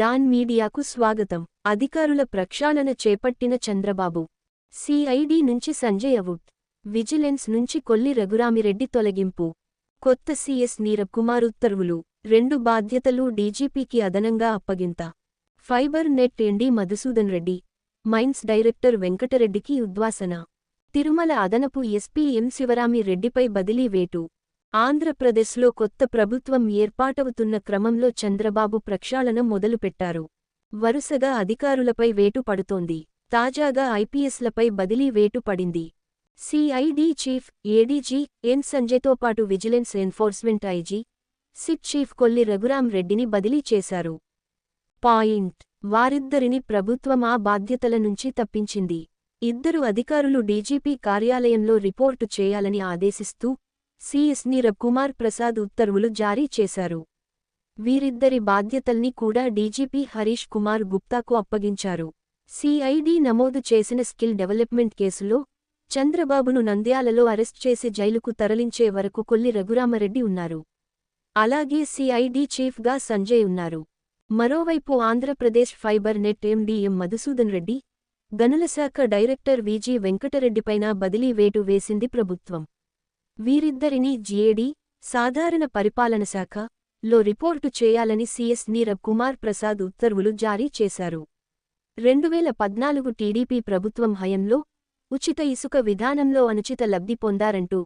Don మీడియాకు స్వాగతం. అధికారుల ప్రక్షాళన చేపట్టిన చంద్రబాబు. సిఐడి నుంచి సంజయ్ అవుట్. విజిలెన్స్ నుంచి కొల్లి రఘురామిరెడ్డి తొలగింపు. కొత్త సీఎస్ నీరబ్ కుమార్ ఉత్తర్వులు. రెండు బాధ్యతలు డీజీపీకి అదనంగా అప్పగింత. Fibre net MD Madhusudan Reddy. Mines director వెంకటరెడ్డికి ఉద్వాసన. తిరుమల అదనపు ఎస్పీ ఎం శివరామి రెడ్డిపై బదిలీ వేటు. ఆంధ్రప్రదేశ్లో కొత్త ప్రభుత్వం ఏర్పాటవుతున్న క్రమంలో చంద్రబాబు ప్రక్షాళన మొదలుపెట్టారు. వరుసగా అధికారులపై వేటు పడుతోంది. తాజాగా ఐపీఎస్లపై బదిలీ వేటు పడింది. సిఐడి చీఫ్ ఏడీజీ ఎన్ సంజయ్తో పాటు vigilance enforcement IG SIT chief Kolli Raghuram రెడ్డిని బదిలీ చేశారు. పాయింట్. వారిద్దరిని ప్రభుత్వం ఆ బాధ్యతల నుంచి తప్పించింది. ఇద్దరు అధికారులు డీజీపీ కార్యాలయంలో రిపోర్టు చేయాలని ఆదేశిస్తూ సిఎస్ని రవికుమార్ ప్రసాద్ ఉత్తర్వులు జారీ చేశారు. వీరిద్దరి బాధ్యతల్ని కూడా డీజీపీ హరీష్ కుమార్ గుప్తాకు అప్పగించారు. సిఐడి నమోదు చేసిన స్కిల్ డెవలప్మెంట్ కేసులో చంద్రబాబును నంద్యాలలో అరెస్ట్ చేసి జైలుకు తరలించే వరకు కొల్లి రఘురామరెడ్డి ఉన్నారు. అలాగే సిఐడి చీఫ్గా సంజయ్ ఉన్నారు. మరోవైపు Andhra Pradesh fibre net MDM Madhusudan Reddy గనుల శాఖ డైరెక్టర్ విజి వెంకటరెడ్డిపైన బదిలీ వేటు వేసింది ప్రభుత్వం. వీరిద్దరినీ జీఏడీ సాధారణ పరిపాలన శాఖ లో రిపోర్టు చేయాలని సీఎస్ నీరబ్ కుమార్ ప్రసాద్ ఉత్తర్వులు జారీ చేశారు. రెండువేల పద్నాలుగు టీడీపీ ప్రభుత్వం హయంలో ఉచిత ఇసుక విధానంలో అనుచిత లబ్ధి పొందారంటూ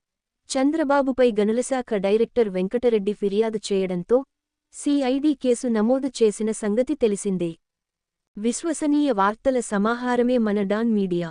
చంద్రబాబుపై గనులశాఖ డైరెక్టర్ వెంకటరెడ్డి ఫిర్యాదు చేయడంతో సిఐడి కేసు నమోదు చేసిన సంగతి తెలిసిందే. విశ్వసనీయ వార్తల సమాహారమే మన డాన్ మీడియా.